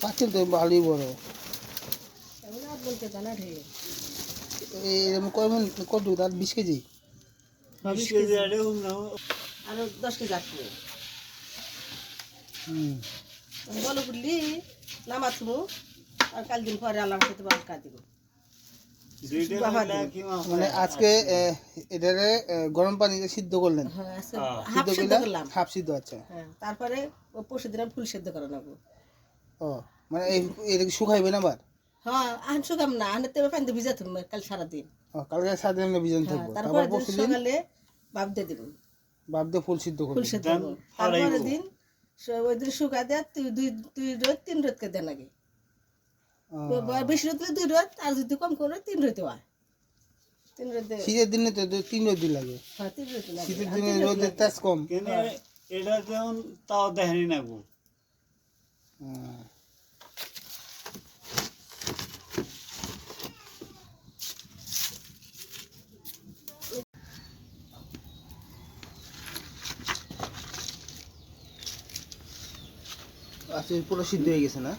পাচ্ছেন তো ভালোই বড়। এমন আর বলতে এরকম কত বিশ কেজি? বিশ কেজি। আরে দশ কেজি আসবে হুম। বলো বুঝলি নামা তুমি আর কাল দিন পরে আল্লাহ খেতে বাস কাজ দিব দুইটা বাবা মিলা দিন। কি মাছ মানে আজকে এটারে গরম পানিতে সিদ্ধ করলেন। হ্যাঁ আজকে হ্যাঁ। হাফ সিদ্ধ করলাম। হাফ সিদ্ধ আচ্ছা। হ্যাঁ তারপরে ও পরশু দিন ফুল সেদ্ধ করে নেব। ও মানে এই এটা শুকাইবেন আবার? হ্যাঁ আন শুকাম না আনে পানিতে ভিজা কাল সারাদিন। ও কালকে সাথে আমরা বিজন থাকব তারপরে দিন পরশু দিন সকালে বাপ দিয়ে দিব। বাপ দিয়ে ফুল সিদ্ধ ফুল করবেন সেদ্ধ দেন করব। ফাড়াইবো। তারপরে দিন ওই দিন শুকা দেয় তুই দুই রোদ তিন রোদ কে দেন আগে। বেশি রোদ দুই রোদ আর যদি কম করে তিন রোদ হয়। শীতের দিনে তো তিন রোদ লাগে। হ্যাঁ লাগে। শীতের দিনে রোদের লাগে। কম। এটা যেমন তাও দেখেনি না গো। আচ্ছা পুরো সিদ্ধ হয়ে গেছে না?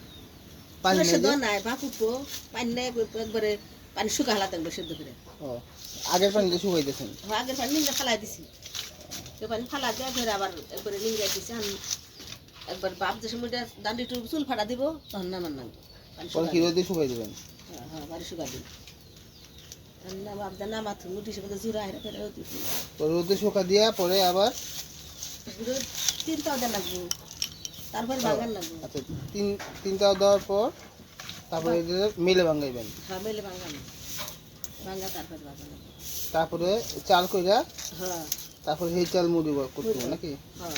পানি সেদ্ধ নাই ভাপ উঠবো পানি নেই একবারে পানি শুকা হালাতে একবার সেদ্ধ করে। ও আগের পানিতে শুকাইতেছেন হ্যাঁ, আগের পানি নিংড়ে ফালাই দিছি। পানি ফালা দিয়ে ধরে আবার একবারে নিংড়ে দিছি আমি একবার বাপ যে সময় দান্ডি একটু চুল ফাটা দিব তখন নামান নাম। পানি পরে শুকা কি শুকাই দেবেন? হ্যাঁ হ্যাঁ পানি শুকা দিন বাপ ফেরে তো রোদে শুকা দিয়া পরে আবার তিনটাও দেন লাগবো। তারপরে বাগান লাগবে। আচ্ছা তিন তিনটা দেওয়ার পর তারপরে মেলে ভাঙাইবেন হ্যাঁ মেলে ভাঙা তারপরে বাগান তারপরে চাল কইরা হ্যাঁ। তারপরে সেই চাল মুড়ি করতে হবে নাকি? হ্যাঁ।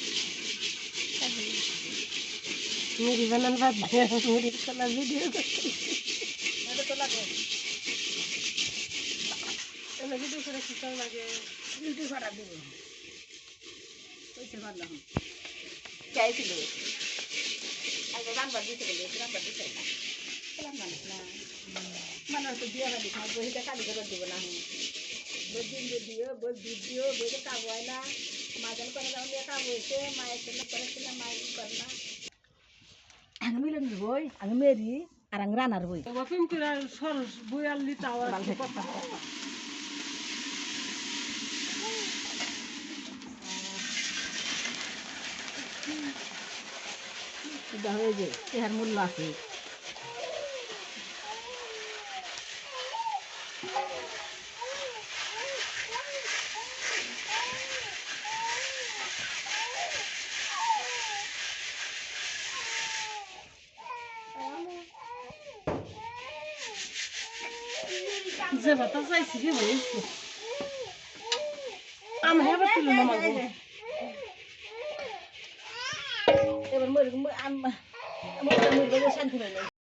মুড়ি বানান বাদ দিয়ে মুড়ির কলা ভিডিও ভিডিও করে কি লাগে ভিডিও করা দিব পারলাম চাইছিল আগে রান্নার দিতে গেলে রান্নার দিতে মানুষ না মানুষ তো দিয়ে বাড়ি খাব সেটা কালি করে দিব না আমি বই দিন দিও বই দুধ দিও বই তো কাবো হয় না মাজন করে যাও কাবো হয়েছে মায়ের সঙ্গে করেছিল মায়ের করে না আগে মিলেন বই আগে মেরি আর আগে রানার বই সরস তাও আর এটা হয়ে যে চেহার মূল্য আছে যে বাতা চাইছি কি হয়েছে আমি হেবার তুলো না মাগো এবার মরে আমি শান্তি পাই না